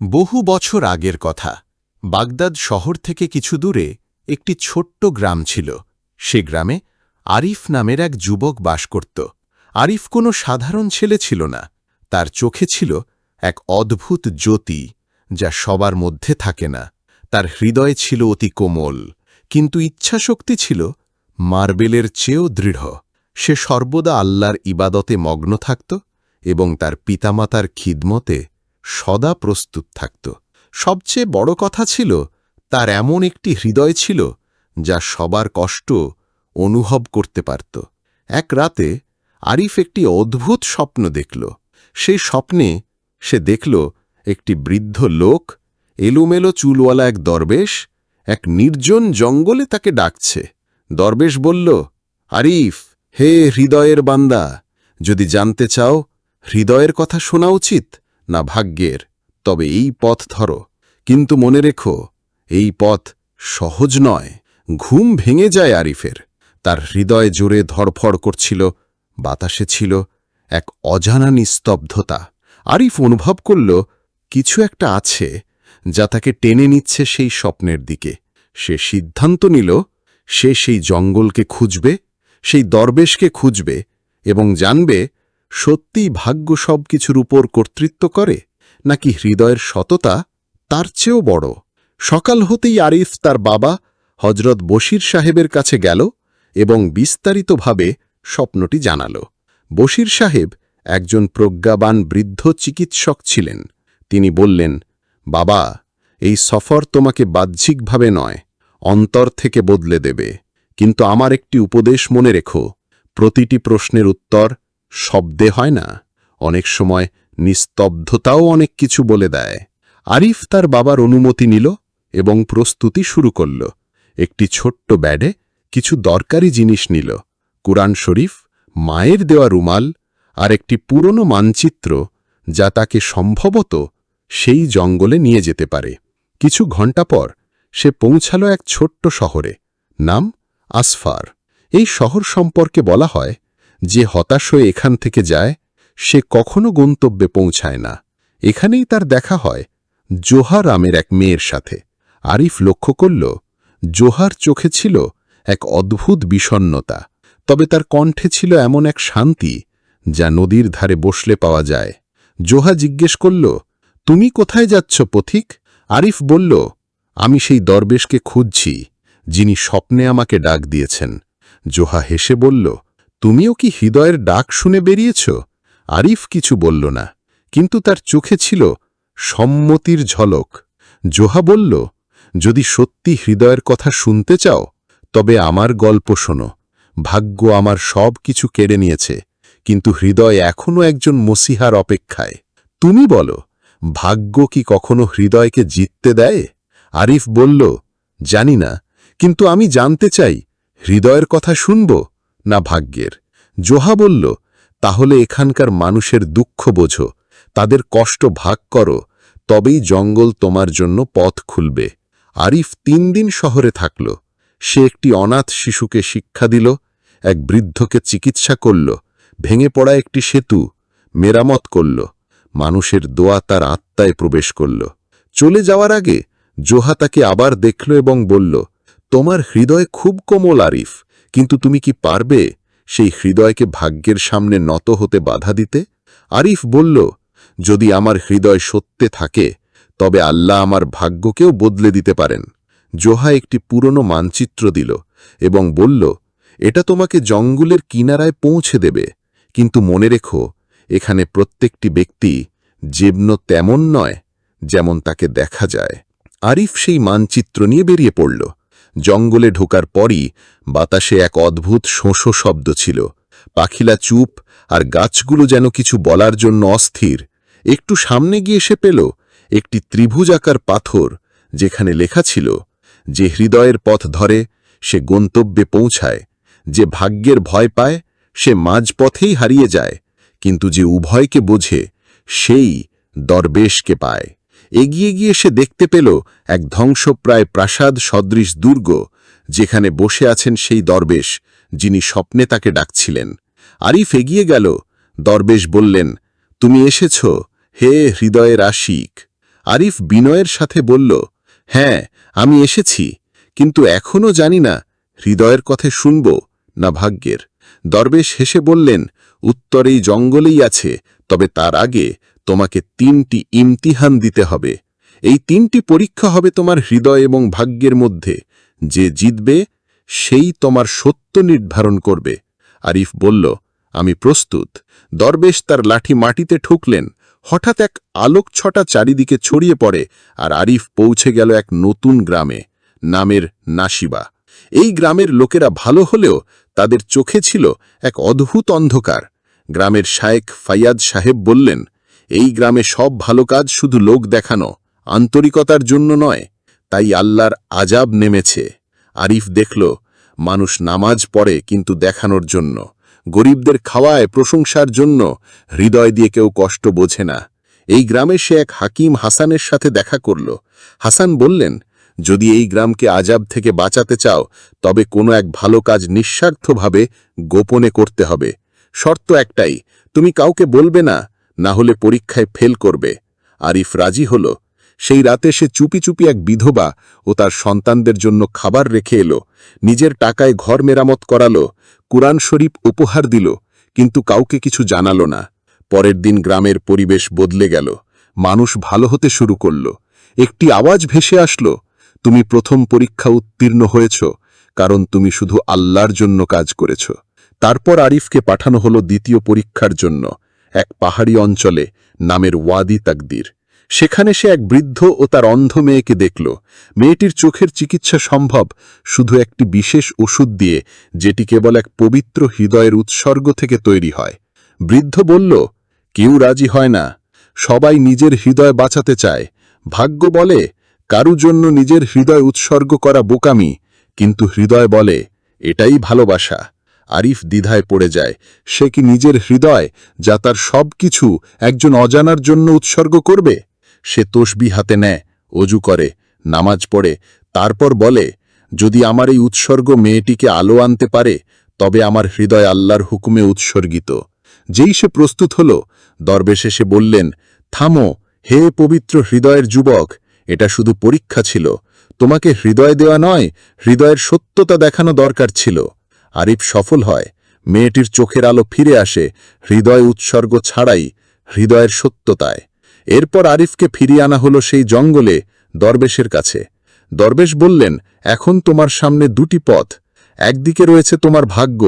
বহু বছর আগের কথা। বাগদাদ শহর থেকে কিছু দূরে একটি ছোট্ট গ্রাম ছিল। সে গ্রামে আরিফ নামের এক যুবক বাস করত। আরিফ কোনো সাধারণ ছেলে ছিল না। তার চোখে ছিল এক অদ্ভুত জ্যোতি যা সবার মধ্যে থাকে না। তার হৃদয় ছিল অতি কোমল, কিন্তু ইচ্ছাশক্তি ছিল মার্বেলের চেয়েও দৃঢ়। সে সর্বদা আল্লাহর ইবাদতে মগ্ন থাকত এবং তার পিতামাতার খিদমতে সদা প্রস্তুত থাকত। সবচেয়ে বড় কথা ছিল, তার এমন একটি হৃদয় ছিল, যা সবার কষ্ট অনুভব করতে পারত। এক রাতে আরিফ একটি অদ্ভুত স্বপ্ন দেখল। সেই স্বপ্নে সে দেখল একটি বৃদ্ধ লোক এলোমেলো চুলওয়ালা এক দরবেশ, এক নির্জন জঙ্গলে তাকে ডাকছে। দরবেশ বলল, আরিফ, হে হৃদয়ের বান্দা, যদি জানতে চাও, হৃদয়ের কথা শোনা উচিত। না ভাগ্যের, তবে এই পথ ধরো। কিন্তু মনে রেখো, এই পথ সহজ নয়। ঘুম ভেঙে যায় আরিফের। তার হৃদয় জোরে ধরফড় করছিল, বাতাসে ছিল এক অজানা নিস্তব্ধতা। আরিফ অনুভব করল, কিছু একটা আছে যা তাকে টেনে নিচ্ছে সেই স্বপ্নের দিকে। সে সিদ্ধান্ত নিল, সে সেই জঙ্গলকে খুঁজবে, সেই দরবেশকে খুঁজবে এবং জানবে সত্যিই ভাগ্য সব কিছুর উপর কর্তৃত্ব করে, নাকি হৃদয়ের সততা তার চেয়েও বড়? সকাল হতেই আরিফ তার বাবা হজরত বশির সাহেবের কাছে গেল এবং বিস্তারিতভাবে স্বপ্নটি জানাল। বশির সাহেব একজন প্রজ্ঞাবান বৃদ্ধ চিকিৎসক ছিলেন। তিনি বললেন, বাবা, এই সফর তোমাকে বাহ্যিকভাবে নয়, অন্তর থেকে বদলে দেবে। কিন্তু আমার একটি উপদেশ মনে রেখো। প্রতিটি প্রশ্নের উত্তর শব্দে হয় না। অনেক সময় নিস্তব্ধতাও অনেক কিছু বলে দেয়। আরিফ তার বাবার অনুমতি নিল এবং প্রস্তুতি শুরু করল। একটি ছোট্ট ব্যাডে কিছু দরকারি জিনিস নিল। কুরআন শরীফ, মায়ের দেওয়া রুমাল আর একটি পুরনো মানচিত্র যা তাকে সম্ভবত সেই জঙ্গলে নিয়ে যেতে পারে। কিছু ঘণ্টা পর সে পৌঁছাল এক ছোট্ট শহরে। নাম আসফার। এই শহর সম্পর্কে বলা হয় যে হতাশ হয়ে এখান থেকে যায়, সে কখনো গন্তব্যে পৌঁছায় না। এখানেই তার দেখা হয় জোহার আমের এক মেয়ের সাথে। আরিফ লক্ষ্য করল, জোহার চোখে ছিল এক অদ্ভুত বিষণ্নতা তবে তার কণ্ঠে ছিল এমন এক শান্তি, যা নদীর ধারে বসলে পাওয়া যায়। জোহা জিজ্ঞেস করল, তুমি কোথায় যাচ্ছ পথিক? আরিফ বলল, আমি সেই দরবেশকে খুঁজছি, যিনি স্বপ্নে আমাকে ডাক দিয়েছেন। জোহা হেসে বলল তুমিও কি হৃদয়ের ডাক শুনে বেরিয়েছ? আরিফ কিছু বলল না, কিন্তু তার চোখে ছিল সম্মতির ঝলক। জোহা বলল, যদি সত্যি হৃদয়ের কথা শুনতে চাও, তবে আমার গল্প শোনো। ভাগ্য আমার সব কিছু কেড়ে নিয়েছে, কিন্তু হৃদয় এখনও একজন মসিহার অপেক্ষায়। তুমি বলো, ভাগ্য কি কখনো হৃদয়কে জিততে দেয়? আরিফ বলল, জানি না, কিন্তু আমি জানতে চাই, হৃদয়ের কথা শুনব? না ভাগ্যের। জোহা বলল, তাহলে এখানকার মানুষের দুঃখ বোঝো, তাদের কষ্ট ভাগ করো, তবেই জঙ্গল তোমার জন্য পথ খুলবে। আরিফ তিন দিন শহরে থাকল। সে একটি অনাথ শিশুকে শিক্ষা দিল, এক বৃদ্ধকে চিকিৎসা করল, ভেঙে পড়া একটি সেতু মেরামত করল, মানুষের দোয়া তার আত্মায় প্রবেশ করল। চলে যাওয়ার আগে জোহা তাকে আবার দেখল এবং বলল, তোমার হৃদয় খুব কোমল, আরিফ। কিন্তু তুমি কি পারবে সেই হৃদয়কে ভাগ্যের সামনে নত হতে বাধা দিতে? আরিফ বলল, যদি আমার হৃদয় সত্যে থাকে, তবে আল্লাহ আমার ভাগ্যকেও বদলে দিতে পারেন। জোহা একটি পুরনো মানচিত্র দিল এবং বলল, এটা তোমাকে জঙ্গলের কিনারায় পৌঁছে দেবে। কিন্তু মনে রেখো, এখানে প্রত্যেকটি ব্যক্তি জীবন তেমন নয় যেমন তাকে দেখা যায়। আরিফ সেই মানচিত্র নিয়ে বেরিয়ে পড়ল। জঙ্গলে ঢোকার পরই বাতাসে এক অদ্ভুত শোঁসো শব্দ ছিল। পাখিলা চুপ আর গাছগুলো যেন কিছু বলার জন্য অস্থির। একটু সামনে গিয়ে সে পেল একটি ত্রিভুজাকার পাথর, যেখানে লেখা ছিল, যে হৃদয়ের পথ ধরে, সে গন্তব্যে পৌঁছায়। যে ভাগ্যের ভয় পায়, সে মাঝপথেই হারিয়ে যায়। কিন্তু যে উভয়কে বোঝে, সেই দরবেশকে পায়। এগিয়ে গিয়ে সে দেখতে পেল এক ধ্বংসপ্রায় প্রাসাদ সদৃশ দুর্গ, যেখানে বসে আছেন সেই দরবেশ, যিনি স্বপ্নে তাকে ডাকছিলেন। আরিফ এগিয়ে গেল। দরবেশ বললেন, তুমি এসেছ? হে হৃদয়ের আশিক। আরিফ বিনয়ের সাথে বলল হ্যাঁ আমি এসেছি, কিন্তু এখনও জানি না হৃদয়ের কথা শুনব না ভাগ্যের। দরবেশ হেসে বললেন উত্তরেই জঙ্গলেই আছে, তবে তার আগে তোমাকে তিনটি ইমতিহান দিতে হবে। এই তিনটি পরীক্ষা হবে তোমার হৃদয় এবং ভাগ্যের মধ্যে। যে জিতবে, সেই তোমার সত্য নির্ধারণ করবে। আরিফ বলল, আমি প্রস্তুত। দরবেশ তার লাঠি মাটিতে ঠুকলেন। হঠাৎ এক আলোক ছটা চারিদিকে ছড়িয়ে পড়ে আর আরিফ পৌঁছে গেল এক নতুন গ্রামে, নামের নাসিবা এই গ্রামের লোকেরা ভালো হলেও তাদের চোখে ছিল এক অদ্ভুত অন্ধকার। গ্রামের শায়েক ফাইয়াদ সাহেব বললেন এই গ্রামে সব ভালো কাজ শুধু লোক দেখানো, আন্তরিকতার জন্য নয়, তাই আল্লাহর আজাব নেমেছে। আরিফ দেখল, মানুষ নামাজ পড়ে কিন্তু দেখানোর জন্য, গরিবদের খাওয়ায় প্রশংসার জন্য, হৃদয় দিয়ে কেউ কষ্ট বোঝে না। এই গ্রামে সে এক হাকিম হাসানের সাথে দেখা করল। হাসান বললেন, যদি এই গ্রামকে আজাব থেকে বাঁচাতে চাও, তবে কোনো এক ভালো কাজ নিঃস্বার্থভাবে গোপনে করতে হবে। শর্ত একটাই, তুমি কাউকে বলবে না না হলে পরীক্ষায় ফেল করবে। আরিফ রাজি হল। সেই রাতে সে চুপি চুপি এক বিধবা ও তার সন্তানদের জন্য খাবার রেখে এলো। নিজের টাকায় ঘর মেরামত করালো, কুরআন শরীফ উপহার দিল, কিন্তু কাউকে কিছু জানালো না। পরের দিন গ্রামের পরিবেশ বদলে গেল। মানুষ ভালো হতে শুরু করল। একটি আওয়াজ ভেসে আসলো, তুমি প্রথম পরীক্ষা উত্তীর্ণ হয়েছ, কারণ তুমি শুধু আল্লাহর জন্য কাজ করেছ। তারপর আরিফকে পাঠানো হলো দ্বিতীয় পরীক্ষার জন্য। এক পাহাড়ি অঞ্চলে নামের ওয়াদি তাকদির। সেখানে সে এক বৃদ্ধ ও তার অন্ধ মেয়েকে দেখল। মেয়েটির চোখের চিকিৎসা সম্ভব, শুধু একটি বিশেষ ওষুধ দিয়ে, যেটি কেবল এক পবিত্র হৃদয়ের উৎসর্গ থেকে তৈরি হয়। বৃদ্ধ বলল, কেউ রাজি হয় না। সবাই নিজের হৃদয় বাঁচাতে চায়। ভাগ্য বলে কারু জন্য নিজের হৃদয় উৎসর্গ করা বোকামি, কিন্তু হৃদয় বলে, এটাই ভালোবাসা। আরিফ দ্বিধায় পড়ে যায়। সে কি নিজের হৃদয় যা তার সব কিছু একজন অজানার জন্য উৎসর্গ করবে? সে তোষবি হাতে নেয়, অজু করে, নামাজ পড়ে, তারপর বলে, যদি আমার এই উৎসর্গ মেয়েটিকে আলো আনতে পারে, তবে আমার হৃদয় আল্লাহর হুকুমে উৎসর্গিত। যেই সে প্রস্তুত হল, দরবেশ এসে বললেন, থামো, হে পবিত্র হৃদয়ের যুবক, এটা শুধু পরীক্ষা ছিল। তোমাকে হৃদয় দেওয়া নয়, হৃদয়ের সত্যতা দেখানো দরকার ছিল। আরিফ সফল হয়। মেয়েটির চোখের আলো ফিরে আসে, হৃদয় উৎসর্গ ছাড়াই, হৃদয়ের সত্যতায়। এরপর আরিফকে ফিরিয়ে আনা হলো সেই জঙ্গলে, দরবেশের কাছে। দরবেশ বললেন, এখন তোমার সামনে দুটি পথ। একদিকে রয়েছে তোমার ভাগ্য,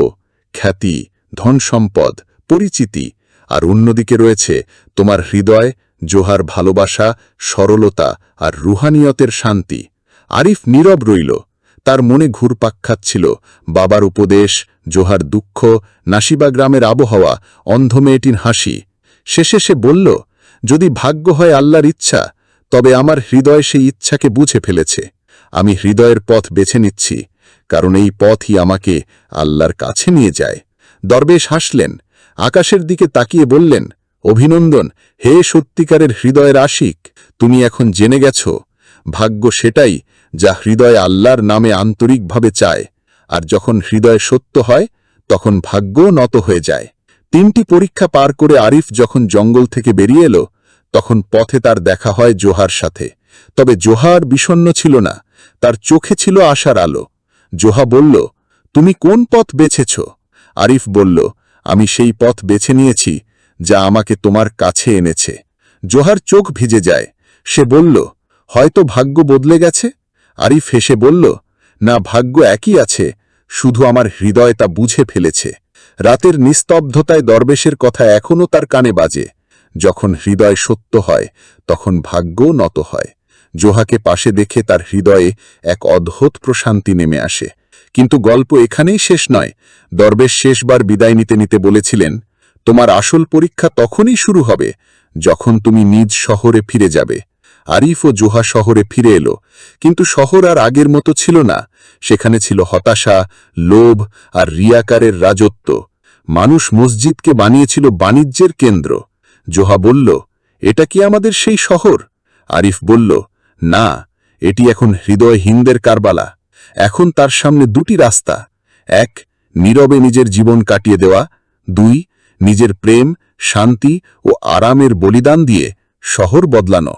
খ্যাতি, ধন সম্পদ, পরিচিতি, আর অন্যদিকে রয়েছে তোমার হৃদয়, জোহার ভালোবাসা, সরলতা, আর রুহানিয়তের শান্তি। আরিফ নীরব রইল। তার মনে ঘুরপাক খাচ্ছিল। বাবার উপদেশ, জোহার দুঃখ, নাসিবা গ্রামের আবহাওয়া, অন্ধ মেয়েটির হাসি। শেষে সে বলল, যদি ভাগ্য হয় আল্লাহর ইচ্ছা, তবে আমার হৃদয় সেই ইচ্ছাকে বুঝে ফেলেছে। আমি হৃদয়ের পথ বেছে নিচ্ছি, কারণ এই পথই আমাকে আল্লাহর কাছে নিয়ে যায়। দরবেশ হাসলেন, আকাশের দিকে তাকিয়ে বললেন, অভিনন্দন, হে সত্যিকারের হৃদয়ের আশিক, তুমি এখন জেনে গেছ, ভাগ্য সেটাই যা হৃদয় আল্লাহর নামে আন্তরিকভাবে চায়, আর যখন হৃদয় সত্য হয়, তখন ভাগ্যও নত হয়ে যায়। তিনটি পরীক্ষা পার করে আরিফ যখন জঙ্গল থেকে বেরিয়ে এলো, তখন পথে তার দেখা হয় জোহার সাথে। তবে জোহার বিষণ্ন ছিল না, তার চোখে ছিল আশার আলো। জোহা বলল, তুমি কোন পথ বেছেছ? আরিফ বলল, আমি সেই পথ বেছে নিয়েছি, যা আমাকে তোমার কাছে এনেছে। জোহার চোখ ভিজে যায়। সে বলল, হয়তো ভাগ্য বদলে গেছে? আরিফ হেসে বলল, না, ভাগ্য একই আছে, শুধু আমার হৃদয় তা বুঝে ফেলেছে। রাতের নিস্তব্ধতায় দরবেশের কথা এখনও তার কানে বাজে। যখন হৃদয় সত্য হয়, তখন ভাগ্যও নত হয়। জোহাকে পাশে দেখে তার হৃদয়ে এক অদ্ভুত প্রশান্তি নেমে আসে। কিন্তু গল্প এখানেই শেষ নয়। দরবেশ শেষবার বিদায় নিতে নিতে বলেছিলেন, তোমার আসল পরীক্ষা তখনই শুরু হবে, যখন তুমি নিজ শহরে ফিরে যাবে। আরিফ ও জোহা শহরে ফিরে এলো। কিন্তু শহর আর আগের মতো ছিল না। সেখানে ছিল হতাশা, লোভ আর রিয়াকারের রাজত্ব। মানুষ মসজিদকে বানিয়েছিল বাণিজ্যের কেন্দ্র। জোহা বলল, এটা কি আমাদের সেই শহর? আরিফ বলল, না, এটি এখন হৃদয়হীনদের কারবালা। এখন তার সামনে দুটি রাস্তা। এক, নীরবে নিজের জীবন কাটিয়ে দেওয়া। দুই, নিজের প্রেম, শান্তি ও আরামের বলিদান দিয়ে শহর বদলানো।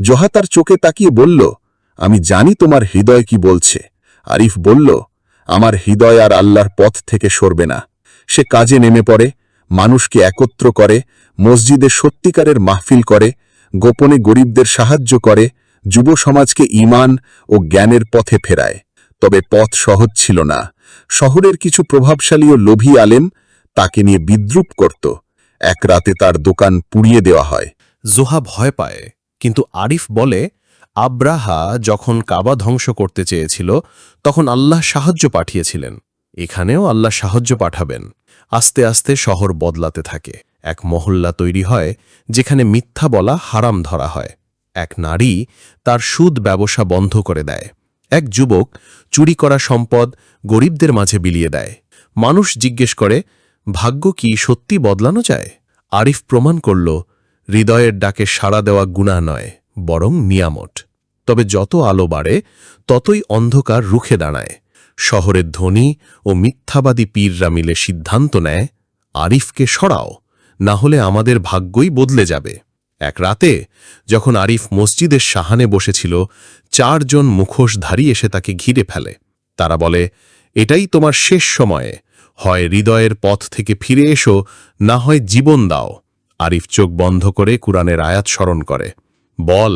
জোহা তার চোখে তাকিয়ে বলল, আমি জানি তোমার হৃদয় কি বলছে। আরিফ বলল, আমার হৃদয় আর আল্লাহর পথ থেকে সরবে না। সে কাজে নেমে পড়ে, মানুষকে একত্র করে, মসজিদে সত্যিকারের মাহফিল করে, গোপনে গরিবদের সাহায্য করে, যুব সমাজকে ইমান ও জ্ঞানের পথে ফেরায়। তবে পথ সহজ ছিল না। শহরের কিছু প্রভাবশালী ও লোভী আলেম তাকে নিয়ে বিদ্রুপ করত। এক রাতে তার দোকান পুড়িয়ে দেওয়া হয়। জোহা ভয় পায়। কিন্তু আরিফ বলে, আব্রাহা যখন কাবা ধ্বংস করতে চেয়েছিল, তখন আল্লাহ সাহায্য পাঠিয়েছিলেন। এখানেও আল্লাহ সাহায্য পাঠাবেন। আস্তে আস্তে শহর বদলাতে থাকে। এক মহল্লা তৈরি হয়, যেখানে মিথ্যা বলা হারাম ধরা হয়। এক নারী তার সুদ ব্যবসা বন্ধ করে দেয়। এক যুবক চুরি করা সম্পদ গরিবদের মাঝে বিলিয়ে দেয়। মানুষ জিজ্ঞেস করে, ভাগ্য কি সত্যি বদলানো যায়? আরিফ প্রমাণ করল হৃদয়ের ডাকে সাড়া দেওয়া গুণা নয়, বরং নিয়ামত। তবে যত আলো বাড়ে, ততই অন্ধকার রুখে দাঁড়ায়। শহরের ধনী ও মিথ্যাবাদী পীররা মিলে সিদ্ধান্ত নেয়, আরিফকে সরাও, না হলে আমাদের ভাগ্যই বদলে যাবে। এক রাতে, যখন আরিফ মসজিদের সাহানে বসেছিল, চারজন মুখোশধারী এসে তাকে ঘিরে ফেলে। তারা বলে, এটাই তোমার শেষ সময়ে। হয় হৃদয়ের পথ থেকে ফিরে এসো, না হয় জীবন দাও। আরিফ চোখ বন্ধ করে কুরআনের আয়াত স্মরণ করে। বল,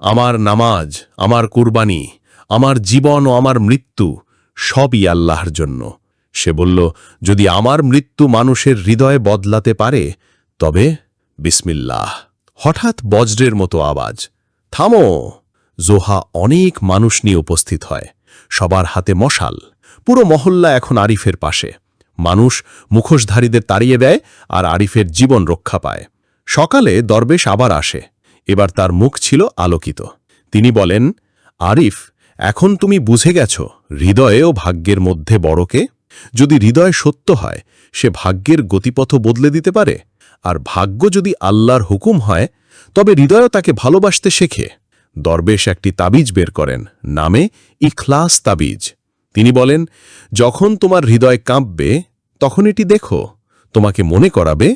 আমার নামাজ, আমার কুরবানি, আমার জীবন ও আমার মৃত্যু সবই আল্লাহর জন্য। সে বলল, যদি আমার মৃত্যু মানুষের হৃদয় বদলাতে পারে, তবে বিসমিল্লাহ। হঠাৎ বজ্রের মতো আওয়াজ, থামো। জোহা অনেক মানুষ নিয়ে উপস্থিত হয়, সবার হাতে মশাল, পুরো মহল্লা এখন আরিফের পাশে। মানুষ মুখোশধারীদের তাড়িয়ে দেয় আর আরিফের জীবন রক্ষা পায়। সকালে দরবেশ আবার আসে। এবার তার মুখ ছিল আলোকিত। তিনি বলেন, আরিফ, এখন তুমি বুঝে গেছ, হৃদয়ে ও ভাগ্যের মধ্যে বড়কে যদি হৃদয় সত্য হয়, সে ভাগ্যের গতিপথ বদলে দিতে পারে। আর ভাগ্য যদি আল্লাহর হুকুম হয়, তবে হৃদয়ও তাকে ভালোবাসতে শেখে। দরবেশ একটি তাবিজ বের করেন, নামে ইখলাস তাবিজ। তিনি বলেন, যখন তোমার হৃদয় কাঁপবে তখন এটি দেখো, তোমাকে মনে করাবে,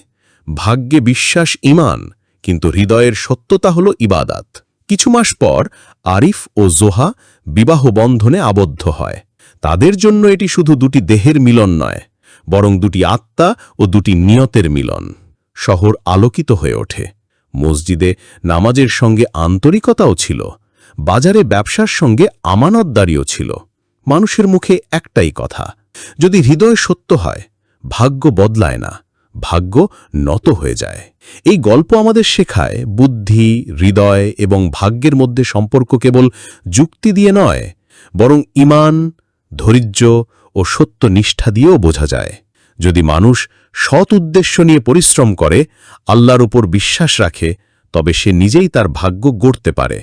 ভাগ্যে বিশ্বাস ইমান, কিন্তু হৃদয়ের সত্যতা হল ইবাদাত। কিছু মাস পর আরিফ ও জোহা বিবাহ বন্ধনে আবদ্ধ হয়। তাদের জন্য এটি শুধু দুটি দেহের মিলন নয়, বরং দুটি আত্মা ও দুটি নিয়তের মিলন। শহর আলোকিত হয়ে ওঠে। মসজিদে নামাজের সঙ্গে আন্তরিকতাও ছিল, বাজারে ব্যবসার সঙ্গে আমানতদারিও ছিল। মানুষের মুখে একটাই কথা, যদি হৃদয় সত্য হয় ভাগ্য বদলায় না, ভাগ্য নত হয়ে যায়। এই গল্প আমাদের শেখায় বুদ্ধি, হৃদয় এবং ভাগ্যের মধ্যে সম্পর্ক কেবল যুক্তি দিয়ে নয়, বরং ইমান, ধৈর্য ও সত্য নিষ্ঠা দিয়েও বোঝা যায়। যদি মানুষ সৎ উদ্দেশ্য নিয়ে পরিশ্রম করে, আল্লাহর উপর বিশ্বাস রাখে, তবে সে নিজেই তার ভাগ্য গড়তে পারে।